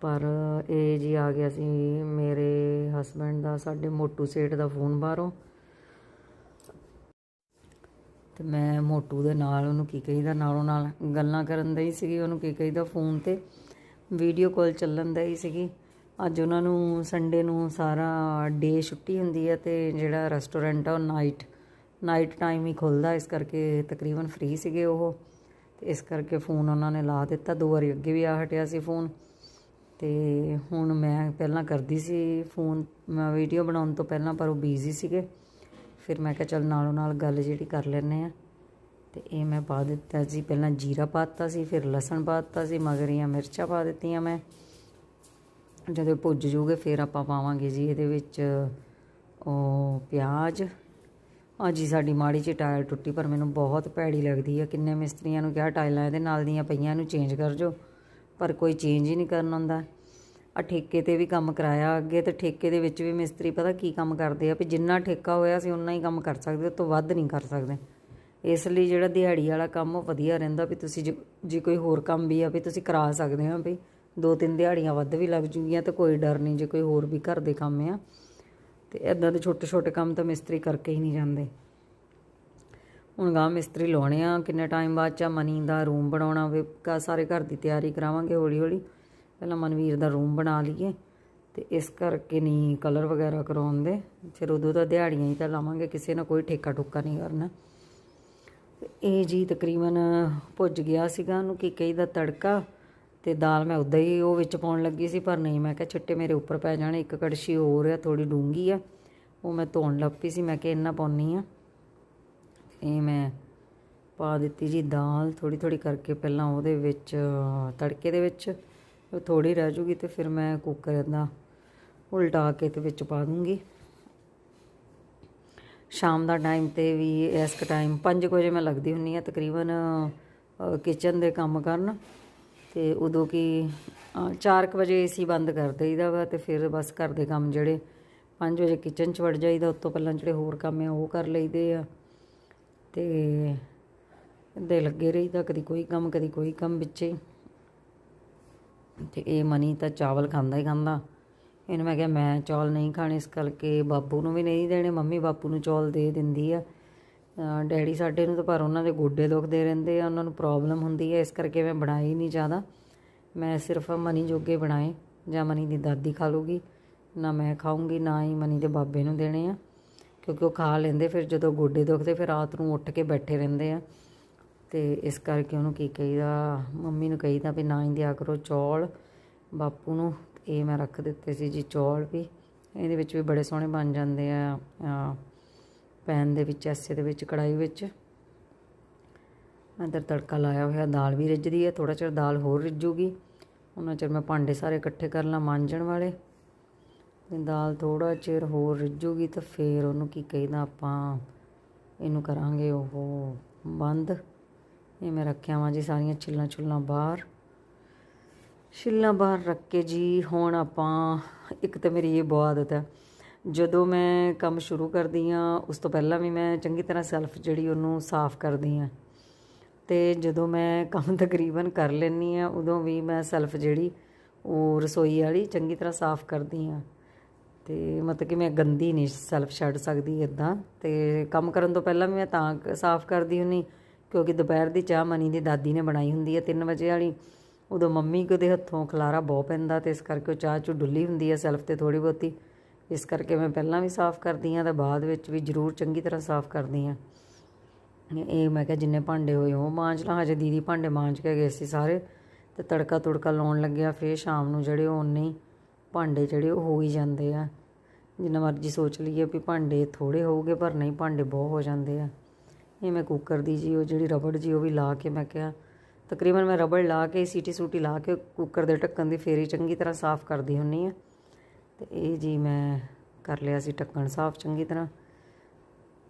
ਪਰ ਇਹ ਜੀ ਆ ਗਿਆ ਸੀ, ਮੇਰੇ ਹਸਬੰਡ ਦਾ, ਸਾਡੇ ਮੋਟੂ ਸੇਠ ਦਾ ਫੋਨ ਬਾਹਰੋਂ। ਤੇ ਮੈਂ ਮੋਟੂ ਦੇ ਨਾਲ ਉਹਨੂੰ ਕੀ ਕਹੀਦਾ, ਨਾਲੋਂ ਨਾਲ ਗੱਲਾਂ ਕਰਨ ਦਾ ਹੀ ਸੀਗੀ, ਉਹਨੂੰ ਕੀ ਕਹੀਦਾ ਫੋਨ ਤੇ। ਵੀਡੀਓ ਕਾਲ ਚੱਲਣ ਦਾ ਹੀ ਸੀਗੀ। ਅੱਜ ਉਹਨਾਂ ਨੂੰ ਸੰਡੇ ਨੂੰ ਸਾਰਾ ਡੇ ਛੁੱਟੀ ਹੁੰਦੀ ਹੈ ਤੇ ਜਿਹੜਾ ਰੈਸਟੋਰੈਂਟ ਆ ਉਹ ਨਾਈਟ ਨਾਈਟ ਟਾਈਮ ਹੀ ਖੁੱਲਦਾ, ਇਸ ਕਰਕੇ ਤਕਰੀਬਨ ਫ੍ਰੀ ਸੀਗੇ ਉਹ। ਤੇ ਇਸ ਕਰਕੇ ਫੋਨ ਉਹਨਾਂ ਨੇ ਲਾ ਦਿੱਤਾ, ਦੋ ਵਾਰੀ ਅੱਗੇ ਵੀ ਆ ਹਟਿਆ ਸੀ ਫੋਨ। ਤੇ ਹੁਣ ਮੈਂ ਪਹਿਲਾਂ ਕਰਦੀ ਸੀ ਫੋਨ, ਮੈਂ ਵੀਡੀਓ ਬਣਾਉਣ ਤੋਂ ਪਹਿਲਾਂ ਪਰ ਉਹ ਬੀਜ਼ੀ ਸੀਗੇ। ਫਿਰ ਮੈਂ ਕਿਹਾ ਚੱਲ ਨਾਲੋਂ ਨਾਲ ਗੱਲ ਜਿਹੜੀ ਕਰ ਲੈਨੇ ਆ ਤੇ ਇਹ ਮੈਂ ਪਾ ਦਿੱਤਾ ਸੀ। ਪਹਿਲਾਂ ਜੀਰਾ ਪਾਤਾ ਸੀ, ਫਿਰ ਲਸਣ ਪਾਤਾ ਸੀ ਮਗਰੀਆਂ ਮਿਰਚਾਂ ਪਾ ਦਿੱਤੀਆਂ ਮੈਂ। ਜਦੋਂ ਭੁੱਜ ਜੂਗੇ ਫਿਰ ਆਪਾਂ ਪਾਵਾਂਗੇ ਜੀ ਇਹਦੇ ਵਿੱਚ ਉਹ ਪਿਆਜ਼। ਆ ਜੀ ਸਾਡੀ ਮਾੜੀ ਜਿਹੀ ਟਾਇਲ ਟੁੱਟੀ, ਪਰ ਮੈਨੂੰ ਬਹੁਤ ਭੈੜੀ ਲੱਗਦੀ ਆ। ਕਿੰਨੇ ਮਿਸਤਰੀਆਂ ਨੂੰ ਕਿਹਾ ਟਾਇਲਾਂ ਇਹਦੇ ਨਾਲ ਦੀਆਂ ਪਈਆਂ ਨੂੰ ਚੇਂਜ ਕਰ ਜੋ। ਪਰ ਕੋਈ ਚੇਂਜ ਹੀ ਨਹੀਂ ਕਰਨ ਆਉਂਦਾ। ਆ ਠੇਕੇ ਤੇ ਵੀ ਕੰਮ ਕਰਾਇਆ ਅੱਗੇ ਤੇ ਠੇਕੇ ਦੇ ਵਿੱਚ ਵੀ ਮਿਸਤਰੀ ਪਤਾ ਕੀ ਕੰਮ ਕਰਦੇ ਆ ਵੀ ਜਿੰਨਾ ਠੇਕਾ ਹੋਇਆ ਸੀ ਉਨਾ ਹੀ ਕੰਮ ਕਰ ਸਕਦੇ, ਉਹ ਤੋਂ ਵੱਧ ਨਹੀਂ ਕਰ ਸਕਦੇ। ਇਸ ਲਈ ਜਿਹੜਾ ਦਿਹਾੜੀ ਵਾਲਾ ਕੰਮ ਉਹ ਵਧੀਆ ਰਹਿੰਦਾ ਵੀ ਤੁਸੀਂ ਜੇ- ਜੇ ਕੋਈ ਹੋਰ ਕੰਮ ਵੀ ਆ ਵੀ ਤੁਸੀਂ ਕਰਾ ਸਕਦੇ ਹੋ ਵੀ ਦੋ ਤਿੰਨ ਦਿਹਾੜੀਆਂ ਵੱਧ ਵੀ ਲੱਗ ਜੂਗੀਆਂ ਤਾਂ ਕੋਈ ਡਰ ਨਹੀਂ ਜੇ ਕੋਈ ਹੋਰ ਵੀ ਘਰ ਦੇ ਕੰਮ ਆ। ਤੇ ਇਦਾਂ ਦੇ ਛੋਟੇ ਛੋਟੇ ਕੰਮ ਤਾਂ ਮਿਸਤਰੀ ਕਰਕੇ ਹੀ ਨਹੀਂ ਜਾਂਦੇ। ਹੁਣ ਗਾਂ ਮਿਸਤਰੀ ਲਾਉਣੇ ਆ, ਕਿੰਨੇ ਟਾਈਮ ਬਾਅਦ ਚਾ ਮਨੀ ਦਾ ਰੂਮ ਬਣਾਉਣਾ, ਵੇ ਕਾ, ਸਾਰੇ ਘਰ ਦੀ ਤਿਆਰੀ ਕਰਾਵਾਂਗੇ ਹੌਲੀ ਹੌਲੀ ਪਹਿਲਾਂ ਮਨਵੀਰ ਦਾ ਰੂਮ ਬਣਾ ਲਈਏ ਤੇ ਇਸ ਕਰਕੇ ਨਹੀਂ ਕਲਰ ਵਗੈਰਾ ਕਰਾਉਂਦੇ। ਫਿਰ ਉਦੋਂ ਤਾਂ ਦਿਹਾੜੀਆਂ ਹੀ ਤਾਂ ਲਾਵਾਂਗੇ, ਕਿਸੇ ਨਾਲ ਕੋਈ ਠੇਕਾ ਠੁੱਕਾ ਨਹੀਂ ਕਰਨਾ। ਇਹ ਜੀ ਤਕਰੀਬਨ ਭੁੱਜ ਗਿਆ ਸੀਗਾ ਉਹਨੂੰ ਕੀ ਕਹੀਦਾ ਤੜਕਾ ਤੇ ਦਾਲ ਮੈਂ ਉਦਾਂ ਹੀ ਉਹ ਵਿੱਚ ਪਾਉਣ ਲੱਗੀ ਸੀ, ਪਰ ਨਹੀਂ, ਮੈਂ ਕਿਹਾ ਛਿੱਟੇ ਮੇਰੇ ਉੱਪਰ ਪੈ ਜਾਣੇ, ਇੱਕ ਕੜਛੀ ਹੋਰ ਆ ਥੋੜੀ ਡੂੰਗੀ ਆ, ਉਹ ਮੈਂ ਧੋਣ ਲੱਗ ਪਈ ਸੀ, ਮੈਂ ਕਿ ਇੰਨਾ ਪਾਉਣੀ ਆ। ਇਹ ਮੈਂ ਪਾ ਦਿੱਤੀ ਜੀ ਦਾਲ ਥੋੜੀ ਥੋੜੀ ਕਰਕੇ ਪਹਿਲਾਂ ਉਹਦੇ ਵਿੱਚ, ਤੜਕੇ ਦੇ ਵਿੱਚ। ਉਹ ਥੋੜੀ ਰਹਿ ਜੂਗੀ ਤੇ ਫਿਰ ਮੈਂ ਕੁੱਕਰ ਦਾ ਉਲਟਾ ਕੇ ਤੇ ਵਿੱਚ ਪਾ ਦੂੰਗੀ। ਸ਼ਾਮ ਦਾ ਟਾਈਮ ਤੇ ਵੀ ਇਸ ਕ ਟਾਈਮ 5 ਵਜੇ ਮੈਂ ਲੱਗਦੀ ਹੁੰਨੀ ਆ ਤਕਰੀਬਨ ਕਿਚਨ ਦੇ ਕੰਮ ਕਰਨ ਤੇ ਉਦੋਂ ਕੀ 4 ਵਜੇ ਏਸੀ ਬੰਦ ਕਰ ਦੇਈਦਾ ਵਾ ਤੇ ਫਿਰ ਬਸ ਘਰ ਦੇ ਕੰਮ ਜਿਹੜੇ 5 ਵਜੇ ਕਿਚਨ 'ਚ ਵੜ ਜਾਈਦਾ, ਉਸ ਤੋਂ ਪਹਿਲਾਂ ਜਿਹੜੇ ਹੋਰ ਕੰਮ ਆ ਉਹ ਕਰ ਲਈਦੇ ਆ ਤੇ ਦੇ ਲੱਗੇ ਰਹੀਦਾ ਕਦੀ ਕੋਈ ਕੰਮ, ਕਦੀ ਕੋਈ ਕੰਮ ਵਿੱਚੇ। ਤੇ ਇਹ ਮਨੀ ਤਾਂ ਚਾਵਲ ਖਾਂਦਾ ਹੀ ਖਾਂਦਾ। ਇਹਨੂੰ ਮੈਂ ਕਿਹਾ, ਮੈਂ ਚੌਲ ਨਹੀਂ ਖਾਣੇ, ਇਸ ਕਰਕੇ ਬਾਪੂ ਨੂੰ ਵੀ ਨਹੀਂ ਦੇਣੇ, ਮੰਮੀ ਬਾਪੂ ਨੂੰ ਚੌਲ ਦੇ ਦਿੰਦੀ ਆ। ਡੈਡੀ ਸਾਡੇ ਨੂੰ ਤਾਂ ਪਰ ਉਹਨਾਂ ਦੇ ਗੋਡੇ ਦੁਖਦੇ ਰਹਿੰਦੇ ਆ, ਉਹਨਾਂ ਨੂੰ ਪ੍ਰੋਬਲਮ ਹੁੰਦੀ ਹੈ ਇਸ ਕਰਕੇ ਮੈਂ ਬਣਾਏ ਨਹੀਂ ਜ਼ਿਆਦਾ। ਮੈਂ ਸਿਰਫ ਮਨੀ ਜੋਗੇ ਬਣਾਏ, ਜਾਂ ਮਨੀ ਦੀ ਦਾਦੀ ਖਾ ਲੂਗੀ। ਨਾ ਮੈਂ ਖਾਊਂਗੀ, ਨਾ ਹੀ ਮਨੀ ਦੇ ਬਾਬੇ ਨੂੰ ਦੇਣੇ ਆ। ਕਿਉਂਕਿ ਉਹ ਖਾ ਲੈਂਦੇ, ਫਿਰ ਜਦੋਂ ਗੋਡੇ ਦੁਖਦੇ, ਫਿਰ ਰਾਤ ਨੂੰ ਉੱਠ ਕੇ ਬੈਠੇ ਰਹਿੰਦੇ ਆ। ਤੇ ਇਸ ਕਰਕੇ ਉਹਨੂੰ ਕੀ ਕਹੀਦਾ, ਮੰਮੀ ਨੂੰ ਕਹੀਦਾ ਵੀ ਨਾ ਹੀ ਦਿਆ ਕਰੋ ਚੌਲ। ਬਾਪੂ ਨੂੰ ਇਹ ਮੈਂ ਰੱਖ ਦਿੱਤੇ ਸੀ ਜੀ ਚੌਲ ਵੀ। ਇਹਦੇ ਵਿੱਚ ਵੀ ਬੜੇ ਸੋਹਣੇ ਬਣ ਜਾਂਦੇ ਆ ਪੈਨ ਦੇ ਵਿੱਚ, ਐਸੇ ਦੇ ਵਿੱਚ ਕੜਾਈ ਵਿੱਚ। ਅੰਦਰ ਤੜਕਾ ਲਾਇਆ ਹੋਇਆ, ਦਾਲ ਵੀ ਰਿੱਝਦੀ ਹੈ ਥੋੜਾ ਚਿਰ ਦਾਲ ਹੋਰ ਰਿੱਝੂਗੀ। ਉਹਨਾਂ ਚਿਰ ਮੈਂ ਭਾਂਡੇ ਸਾਰੇ ਇਕੱਠੇ ਕਰ ਲਾਂ ਮਾਂਜਣ ਵਾਲੇ। ਤੇ ਦਾਲ ਥੋੜਾ ਚਿਰ ਹੋਰ ਰਿੱਝੂਗੀ ਤਾਂ ਫੇਰ ਉਹਨੂੰ ਕੀ ਕਹਿੰਦਾ ਆਪਾਂ, ਇਹਨੂੰ ਕਰਾਂਗੇ ਉਹ ਬੰਦ। ਇਹ ਮੈਂ ਰੱਖਿਆ ਵਾਂ ਜੀ ਸਾਰੀਆਂ ਛਿੱਲਾਂ ਛੁੱਲਾਂ ਬਾਹਰ। ਛਿੱਲਾਂ ਬਾਹਰ ਰੱਖ ਕੇ ਜੀ ਹੁਣ ਆਪਾਂ, ਇੱਕ ਤਾਂ ਮੇਰੀ ਇਹ ਬਹੁਤ ਆਦਤ ਹੈ, ਜਦੋਂ ਮੈਂ ਕੰਮ ਸ਼ੁਰੂ ਕਰਦੀ ਆ ਉਸ ਤੋਂ ਪਹਿਲਾਂ ਵੀ ਮੈਂ ਚੰਗੀ ਤਰ੍ਹਾਂ ਸੈਲਫ ਜਿਹੜੀ ਉਹਨੂੰ ਸਾਫ਼ ਕਰਦੀ ਆ ਤੇ ਜਦੋਂ ਮੈਂ ਕੰਮ ਤਕਰੀਬਨ ਕਰ ਲੈਂਦੀ ਆ ਉਦੋਂ ਵੀ ਮੈਂ ਸੈਲਫ ਜਿਹੜੀ ਉਹ ਰਸੋਈ ਵਾਲੀ ਚੰਗੀ ਤਰ੍ਹਾਂ ਸਾਫ਼ ਕਰਦੀ ਆ ਤੇ ਮਤਲਬ ਕਿ ਮੈਂ ਗੰਦੀ ਨਹੀਂ ਸੈਲਫ ਛੱਡ ਸਕਦੀ ਇਦਾਂ ਤੇ ਕੰਮ ਕਰਨ ਤੋਂ ਪਹਿਲਾਂ ਵੀ ਮੈਂ ਤਾਂ ਸਾਫ਼ ਕਰਦੀ ਹੁੰਨੀ ਕਿਉਂਕਿ ਦੁਪਹਿਰ ਦੀ ਚਾਹ ਮਨੀ ਦੀ ਦਾਦੀ ਨੇ ਬਣਾਈ ਹੁੰਦੀ ਹੈ 3 ਵਜੇ ਵਾਲੀ। ਉਦੋਂ ਮੰਮੀ ਕਦੇ ਹੱਥੋਂ ਖਲਾਰਾ ਬਹੁਤ ਪੈਂਦਾ ਤੇ ਇਸ ਕਰਕੇ ਉਹ ਚਾਹ ਚੁ ਡੁੱਲੀ ਹੁੰਦੀ ਹੈ ਸੈਲਫ ਤੇ ਥੋੜੀ ਬਹੁਤੀ। ਇਸ ਕਰਕੇ ਮੈਂ ਪਹਿਲਾਂ ਵੀ ਸਾਫ਼ ਕਰਦੀ ਹਾਂ ਤੇ ਬਾਅਦ ਵਿੱਚ ਵੀ ਜ਼ਰੂਰ ਚੰਗੀ ਤਰ੍ਹਾਂ ਸਾਫ਼ ਕਰਦੀ ਹਾਂ। ਇਹ ਮੈਂ ਕਿਹਾ ਜਿੰਨੇ ਭਾਂਡੇ ਹੋਏ ਉਹ ਮਾਂਜ ਲਾਂ, ਹਜੇ ਦੀਦੀ ਭਾਂਡੇ ਮਾਂਜ ਕੇ ਗਏ ਸੀ ਸਾਰੇ। ਤੇ ਤੜਕਾ ਤੁੜਕਾ ਲਾਉਣ ਲੱਗਿਆ ਫੇਰ ਸ਼ਾਮ ਨੂੰ ਜਿਹੜੇ ਉਹ ਉਨੇ ਹੀ ਭਾਂਡੇ ਜਿਹੜੇ ਉਹ ਹੋ ਹੀ ਜਾਂਦੇ ਆ। ਜਿੰਨਾ ਮਰਜ਼ੀ ਸੋਚ ਲਈਏ ਵੀ ਭਾਂਡੇ ਥੋੜੇ ਹੋਊਗੇ ਪਰ ਨਹੀਂ, ਭਾਂਡੇ ਬਹੁਤ ਹੋ ਜਾਂਦੇ ਆ। ਇਹ ਮੈਂ ਕੁੱਕਰ ਦੀ ਜੀ, ਉਹ ਜਿਹੜੀ ਰਬੜ ਜੀ, ਉਹ ਵੀ ਲਾ ਕੇ ਮੈਂ ਕਿਹਾ, ਤਕਰੀਬਨ ਮੈਂ ਰਬੜ ਲਾ ਕੇ, ਸੀਟੀ ਸੂਟੀ ਲਾ ਕੇ ਕੁੱਕਰ ਦੇ ਢੱਕਣ ਦੀ ਫੇਰੀ ਚੰਗੀ ਤਰ੍ਹਾਂ ਸਾਫ਼ ਕਰਦੀ ਹੁੰਨੀ ਆ। ਤੇ ਇਹ ਜੀ ਮੈਂ ਕਰ ਲਿਆ ਸੀ ਢੱਕਣ ਸਾਫ਼ ਚੰਗੀ ਤਰ੍ਹਾਂ।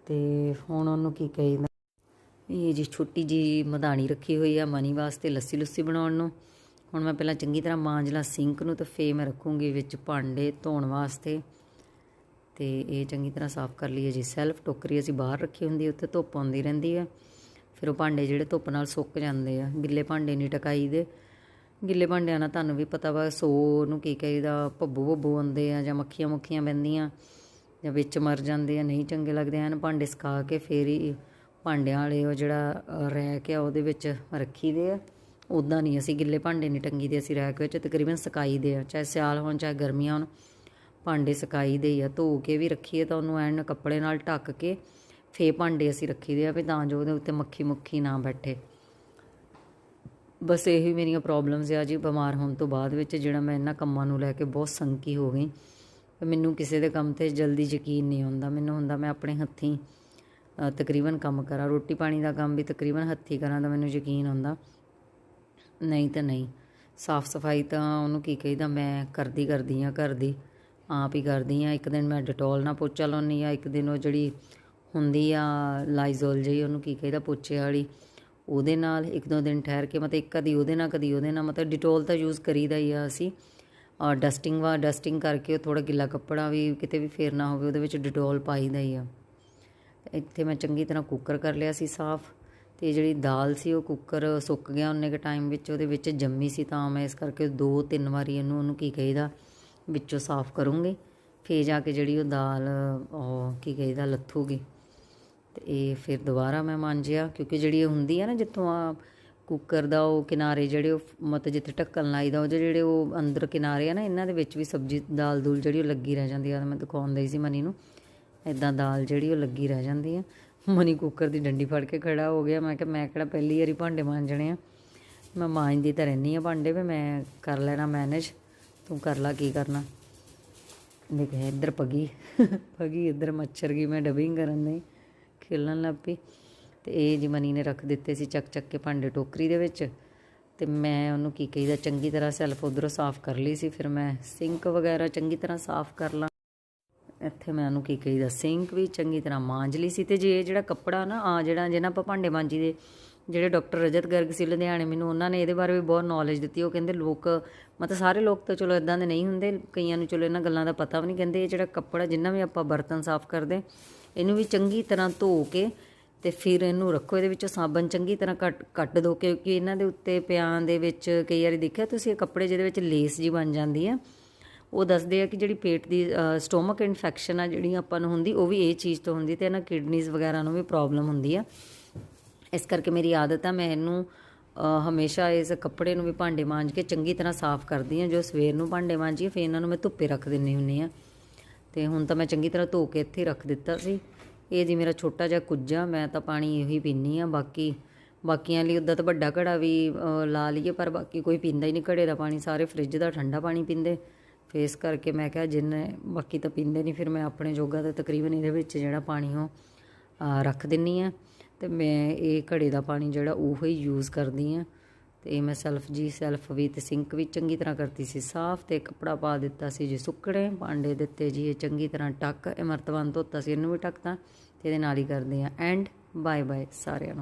ਤੇ ਹੁਣ ਉਹਨੂੰ ਕੀ ਕਹੀਦਾ ਇਹ ਜੀ ਛੋਟੀ ਜੀ ਮਧਾਣੀ ਰੱਖੀ ਹੋਈ ਆ ਮਨੀ ਵਾਸਤੇ ਲੱਸੀ ਲੁੱਸੀ ਬਣਾਉਣ ਨੂੰ। ਹੁਣ ਮੈਂ ਪਹਿਲਾਂ ਚੰਗੀ ਤਰ੍ਹਾਂ ਮਾਂਜ ਲਾਂ, ਸਿੰਕ ਨੂੰ ਤੇ ਫੇ ਮੈਂ ਰੱਖੂੰਗੀ ਵਿੱਚ ਭਾਂਡੇ ਧੋਣ ਵਾਸਤੇ। ਤੇ ਇਹ ਚੰਗੀ ਤਰ੍ਹਾਂ ਸਾਫ਼ ਕਰ ਲਈਏ ਜੀ। ਸੈਲਫ ਟੋਕਰੀ ਅਸੀਂ ਬਾਹਰ ਰੱਖੀ ਹੁੰਦੀ ਹੈ, ਉੱਥੇ ਧੁੱਪ ਆਉਂਦੀ ਰਹਿੰਦੀ ਹੈ। ਫਿਰ ਉਹ ਭਾਂਡੇ ਜਿਹੜੇ ਧੁੱਪ ਨਾਲ ਸੁੱਕ ਜਾਂਦੇ ਆ ਗਿੱਲੇ ਭਾਂਡੇ ਨਹੀਂ ਟਕਾਈ ਦੇ ਗਿੱਲੇ ਭਾਂਡਿਆਂ ਨਾਲ ਤੁਹਾਨੂੰ ਵੀ ਪਤਾ ਵਾ ਸੋ ਨੂੰ ਕੀ ਕਹੀਦਾ ਭੱਬੂ ਭੱਬੂ ਆਉਂਦੇ ਆ ਜਾਂ ਮੱਖੀਆਂ ਮੁੱਖੀਆਂ ਬੈੰਦੀਆਂ ਜਾਂ ਵਿੱਚ ਮਰ ਜਾਂਦੇ ਆ ਨਹੀਂ ਚੰਗੇ ਲੱਗਦੇ ਹਨ ਭਾਂਡੇ ਸਕਾ ਕੇ ਫੇਰ ਹੀ ਭਾਂਡਿਆਂ ਵਾਲੇ ਉਹ ਜਿਹੜਾ ਰੈਕ ਆ ਉਹਦੇ ਵਿੱਚ ਰੱਖੀ ਦੇ ਆ। ਉਦਾਂ ਨਹੀਂ ਅਸੀਂ ਗਿੱਲੇ ਭਾਂਡੇ ਨਹੀਂ ਟੰਗੀ ਦੇ ਅਸੀਂ ਰੈਕ ਵਿੱਚ ਤਕਰੀਬਨ ਸੁਕਾਈ ਦੇ ਆ ਚਾਹੇ ਸਿਆਲ ਹੋਣ ਚਾਹੇ ਗਰਮੀਆਂ ਹੋਣ। ਭਾਂਡੇ ਸਕਾਈ ਦੇ ਆ, ਧੋ ਕੇ ਵੀ ਰੱਖੀਏ ਤਾਂ ਉਹਨੂੰ ਐਨ ਕੱਪੜੇ ਨਾਲ ਢੱਕ ਕੇ ਫੇ ਭਾਂਡੇ ਅਸੀਂ ਰੱਖੀ ਦੇ ਆ ਵੀ ਤਾਂ ਜੋ ਉਹਦੇ ਉੱਤੇ ਮੱਖੀ ਮੁੱਖੀ ਨਾ ਬੈਠੇ। ਬਸ ਇਹੀ ਮੇਰੀਆਂ ਪ੍ਰੋਬਲਮਸ ਆ ਜੀ, ਬਿਮਾਰ ਹੋਣ ਤੋਂ ਬਾਅਦ ਵਿੱਚ ਜਿਹੜਾ ਮੈਂ ਇਹਨਾਂ ਕੰਮਾਂ ਨੂੰ ਲੈ ਕੇ ਬਹੁਤ ਸੰਕੀ ਹੋ ਗਈ। ਮੈਨੂੰ ਕਿਸੇ ਦੇ ਕੰਮ ਤੇ ਜਲਦੀ ਯਕੀਨ ਨਹੀਂ ਹੁੰਦਾ। ਮੈਨੂੰ ਹੁੰਦਾ ਮੈਂ ਆਪਣੇ ਹੱਥੀਂ ਤਕਰੀਬਨ ਕੰਮ ਕਰਾਂ। ਰੋਟੀ ਪਾਣੀ ਦਾ ਕੰਮ ਵੀ ਤਕਰੀਬਨ ਹੱਥੀਂ ਕਰਾਂ ਤਾਂ ਮੈਨੂੰ ਯਕੀਨ ਹੁੰਦਾ। ਨਹੀਂ ਤਾਂ ਨਹੀਂ। ਸਾਫ਼ ਸਫ਼ਾਈ ਤਾਂ ਉਹਨੂੰ ਕੀ ਕਹੀਦਾ, ਮੈਂ ਕਰਦੀ ਕਰਦੀ ਆ ਘਰ ਦੀ ਆਪ ਹੀ ਕਰਦੀ ਆ ਇੱਕ ਦਿਨ ਮੈਂ ਡਟੋਲ ਨਾਲ ਪੋਚਾ ਲਾਉਣੀ ਆ ਇੱਕ ਦਿਨ ਉਹ ਜਿਹੜੀ ਹੁੰਦੀ ਆ ਲਾਈਜ਼ੋਲ ਜਿਹੀ, ਉਹਨੂੰ ਕੀ ਕਹੀਦਾ, ਪੋਚੇ ਵਾਲੀ, ਉਹਦੇ ਨਾਲ ਇੱਕ ਦੋ ਦਿਨ ਠਹਿਰ ਕੇ, ਮਤਲਬ ਇੱਕ ਕਦੀ ਉਹਦੇ ਨਾਲ, ਕਦੀ ਉਹਦੇ ਨਾਲ, ਮਤਲਬ ਡਿਟੋਲ ਤਾਂ ਯੂਜ਼ ਕਰੀਦਾ ਹੀ ਆ ਅਸੀਂ। ਔਰ ਡਸਟਿੰਗ ਵਾ ਡਸਟਿੰਗ ਕਰਕੇ ਉਹ ਥੋੜਾ ਗਿੱਲਾ ਕੱਪੜਾ ਵੀ ਕਿਤੇ ਵੀ ਫੇਰ ਨਾ ਹੋਵੇ, ਉਹਦੇ ਵਿੱਚ ਡਿਟੋਲ ਪਾਈਦਾ ਹੀ ਆ। ਇੱਥੇ ਮੈਂ ਚੰਗੀ ਤਰ੍ਹਾਂ ਕੁੱਕਰ ਕਰ ਲਿਆ ਸੀ ਸਾਫ਼, ਤੇ ਜਿਹੜੀ ਦਾਲ ਸੀ ਉਹ ਕੁੱਕਰ ਸੁੱਕ ਗਿਆ, ਉਹਨੇ ਕੇ ਟਾਈਮ ਵਿੱਚ ਉਹਦੇ ਵਿੱਚ ਜੰਮੀ ਸੀ ਤਾਂ ਮੈਂ ਇਸ ਕਰਕੇ ਦੋ ਤਿੰਨ ਵਾਰੀ ਇਹਨੂੰ, ਉਹਨੂੰ ਕੀ ਕਹੀਦਾ ਵਿੱਚੋਂ ਸਾਫ਼ ਕਰੂੰਗੀ। ਫੇਰ ਜਾ ਕੇ ਜਿਹੜੀ ਉਹ ਦਾਲ, ਉਹ ਕੀ ਕਹੀਦਾ, ਲੱਥੂਗੀ। ਤੇ ਇਹ ਫਿਰ ਦੁਬਾਰਾ ਮੈਂ ਮਾਂਜਿਆ ਕਿਉਂਕਿ ਜਿਹੜੀ ਇਹ ਹੁੰਦੀ ਆ ਨਾ, ਜਿੱਥੋਂ ਆ ਕੁੱਕਰ ਦਾ ਉਹ ਕਿਨਾਰੇ ਜਿਹੜੇ ਉਹ ਮਤਲਬ ਜਿੱਥੇ ਢੱਕਣ ਲਾਈਦਾ ਉਹ ਜਿਹੜੇ ਉਹ ਅੰਦਰ ਕਿਨਾਰੇ ਆ ਨਾ, ਇਹਨਾਂ ਦੇ ਵਿੱਚ ਵੀ ਸਬਜ਼ੀ, ਦਾਲ ਦੂਲ ਜਿਹੜੀ ਉਹ ਲੱਗੀ ਰਹਿ ਜਾਂਦੀ ਆ। ਮੈਂ ਦਿਖਾਉਂਦਾ ਹੀ ਸੀ ਮਨੀ ਨੂੰ। ਇਦਾਂ ਦਾਲ ਜਿਹੜੀ ਉਹ ਲੱਗੀ ਰਹਿ ਜਾਂਦੀ ਆ। ਮਨੀ ਕੁੱਕਰ ਦੀ ਡੰਡੀ ਫੜ ਕੇ ਖੜਾ ਹੋ ਗਿਆ। ਮੈਂ ਕਿਹਾ, ਮੈਂ ਕਿਹੜਾ ਪਹਿਲੀ ਵਾਰੀ ਭਾਂਡੇ ਮਾਂਜਣੇ ਆ। ਮੈਂ ਮਾਂਜਦੀ ਤਾਂ ਰਹਿੰਦੀ ਆ ਭਾਂਡੇ ਵੀ, ਮੈਂ ਕਰ ਲੈਣਾ ਮੈਨੇਜ ਤੂੰ ਕਰ ਲਾ, ਕੀ ਕਰਨਾ? ਦੇਖ ਇੱਧਰ ਪਗੀ ਪਗੀ ਇੱਧਰ ਮੱਛਰ ਗਈ, ਮੈਂ ਡਬਿੰਗ ਕਰਨ ਨਹੀਂ ਖੇਲਣ ਲੱਗ ਪਈ। ਤੇ ਇਹ ਜੀ ਮਨੀ ਨੇ ਰੱਖ ਦਿੱਤੇ ਸੀ ਚੱਕ ਚੱਕ ਕੇ ਭਾਂਡੇ ਟੋਕਰੀ ਦੇ ਵਿੱਚ। ਤੇ ਮੈਂ ਉਹਨੂੰ ਕੀ ਕਹੀਦਾ, ਚੰਗੀ ਤਰ੍ਹਾਂ ਸੈਲਫ ਉਧਰੋਂ ਸਾਫ਼ ਕਰ ਲਈ ਸੀ, ਫਿਰ ਮੈਂ ਸਿੰਕ ਵਗੈਰਾ ਚੰਗੀ ਤਰ੍ਹਾਂ ਸਾਫ਼ ਕਰ ਲਾਂ। ਇੱਥੇ ਮੈਂ ਉਹਨੂੰ ਕੀ ਕਹੀਦਾ ਸਿੰਕ ਵੀ ਚੰਗੀ ਤਰ੍ਹਾਂ ਮਾਂਜ ਲਈ ਸੀ। ਤੇ ਜੇ ਇਹ ਜਿਹੜਾ ਕੱਪੜਾ ਨਾ, ਆ ਜਿਹੜਾ, ਜਿਹਨਾਂ ਆਪਾਂ ਭਾਂਡੇ ਮਾਂਜੀ ਦੇ ਜਿਹੜੇ ਡਾਕਟਰ ਰਜਤ ਗਰਗ ਸੀ ਲੁਧਿਆਣੇ, ਮੈਨੂੰ ਉਹਨਾਂ ਨੇ ਇਹਦੇ ਬਾਰੇ ਵੀ ਬਹੁਤ ਨੌਲੇਜ ਦਿੱਤੀ। ਉਹ ਕਹਿੰਦੇ ਲੋਕ, ਮਤਲਬ ਸਾਰੇ ਲੋਕ ਤਾਂ ਚਲੋ ਇਦਾਂ ਦੇ ਨਹੀਂ ਹੁੰਦੇ, ਕਈਆਂ ਨੂੰ ਚਲੋ ਇਹਨਾਂ ਗੱਲਾਂ ਦਾ ਪਤਾ ਵੀ ਨਹੀਂ, ਕਹਿੰਦੇ ਇਹ ਜਿਹੜਾ ਕੱਪੜਾ ਜਿੰਨਾ ਵੀ ਆਪਾਂ ਬਰਤਨ ਸਾਫ਼ ਕਰਦੇ, ਇਹਨੂੰ ਵੀ ਚੰਗੀ ਤਰ੍ਹਾਂ ਧੋ ਕੇ ਤੇ ਫਿਰ ਇਹਨੂੰ ਰੱਖੋ। ਇਹਦੇ ਵਿੱਚੋਂ ਸਾਬਣ ਚੰਗੀ ਤਰ੍ਹਾਂ ਕੱਟ ਕੱਟ ਦੋ ਕਿਉਂਕਿ ਇਹਨਾਂ ਦੇ ਉੱਤੇ ਪਿਆਂ ਦੇ ਵਿੱਚ ਕਈ ਵਾਰੀ ਦੇਖਿਆ ਤੁਸੀਂ ਇਹ ਕੱਪੜੇ ਜਿਹਦੇ ਵਿੱਚ ਲੇਸ ਜੀ ਬਣ ਜਾਂਦੀ ਆ, ਉਹ ਦੱਸਦੇ ਆ ਕਿ ਜਿਹੜੀ ਪੇਟ ਦੀ ਸਟੋਮਕ ਇਨਫੈਕਸ਼ਨ ਆ ਜਿਹੜੀ ਆਪਾਂ ਨੂੰ ਹੁੰਦੀ, ਉਹ ਵੀ ਇਹ ਚੀਜ਼ ਤੋਂ ਹੁੰਦੀ ਤੇ ਇਹਨਾਂ ਕਿਡਨੀਜ਼ ਵਗੈਰਾ ਨੂੰ ਵੀ ਪ੍ਰੋਬਲਮ ਹੁੰਦੀ ਆ। ਇਸ ਕਰਕੇ ਮੇਰੀ ਆਦਤ ਆ, ਮੈਂ ਇਹਨੂੰ ਹਮੇਸ਼ਾ ਇਸ ਕੱਪੜੇ ਨੂੰ ਵੀ ਭਾਂਡੇ ਮਾਂਜ ਕੇ ਚੰਗੀ ਤਰ੍ਹਾਂ ਸਾਫ਼ ਕਰਦੀ ਆ ਜੋ ਸਵੇਰ ਨੂੰ ਭਾਂਡੇ ਮਾਂਜੀਏ, ਫਿਰ ਇਹਨਾਂ ਨੂੰ ਮੈਂ ਧੁੱਪੇ ਰੱਖ ਦਿੰਨੀ ਹੁੰਨੀ ਆ ਤੇ ਹੁਣ ਤਾਂ ਮੈਂ ਚੰਗੀ ਤਰ੍ਹਾਂ ਧੋ ਕੇ ਇੱਥੇ ਰੱਖ ਦਿੱਤਾ ਸੀ। ਇਹ ਜੀ ਮੇਰਾ ਛੋਟਾ ਜਿਹਾ ਕੁੱਜਾ, ਮੈਂ ਤਾਂ ਪਾਣੀ ਇਹੀ ਪੀਨੀ ਆ ਬਾਕੀ, ਬਾਕੀਆਂ ਲਈ ਉਦਾਂ ਤਾਂ ਵੱਡਾ ਘੜਾ ਵੀ ਲਾ ਲਈਏ, ਪਰ ਬਾਕੀ ਕੋਈ ਪੀਂਦਾ ਹੀ ਨਹੀਂ, ਘੜੇ ਦਾ ਪਾਣੀ, ਸਾਰੇ ਫ੍ਰਿਜ ਦਾ ਠੰਡਾ ਪਾਣੀ ਪੀਂਦੇ। ਫੇਸ ਕਰਕੇ ਮੈਂ ਕਿਹਾ ਜਿੰਨੇ ਬਾਕੀ ਤਾਂ ਪੀਂਦੇ ਨਹੀਂ, ਫਿਰ ਮੈਂ ਆਪਣੇ ਜੋਗਾ ਤਾਂ ਤਕਰੀਬਨ ਇਹਦੇ ਵਿੱਚ ਜਿਹੜਾ ਪਾਣੀ ਉਹ ਰੱਖ ਦਿੰਨੀ ਆ ਤੇ ਮੈਂ ਇਹ ਘੜੇ ਦਾ ਪਾਣੀ ਜਿਹੜਾ ਉਹ ਹੀ ਯੂਜ਼ ਕਰਦੀ ਆ ਤੇ ਮੈਂ ਸੈਲਫ ਜੀ ਸੈਲਫ ਵੀ ਤੇ ਸਿੰਕ ਵੀ ਚੰਗੀ ਤਰ੍ਹਾਂ ਕਰਤੀ ਸੀ ਸਾਫ਼ ਤੇ ਕੱਪੜਾ ਪਾ ਦਿੱਤਾ ਸੀ ਜੀ ਸੁੱਕਣੇ, ਭਾਂਡੇ ਦਿੱਤੇ ਜੀ ਇਹ ਚੰਗੀ ਤਰ੍ਹਾਂ ਟੱਕ, ਇਹ ਮਰਤਬਾਨ ਧੋਤਾ ਸੀ, ਇਹਨੂੰ ਵੀ ਟੱਕਤਾ ਤੇ ਇਹਦੇ ਨਾਲ ਹੀ ਕਰਦੇ ਆ ਐਂਡ ਬਾਏ ਬਾਏ ਸਾਰਿਆਂ ਨੂੰ।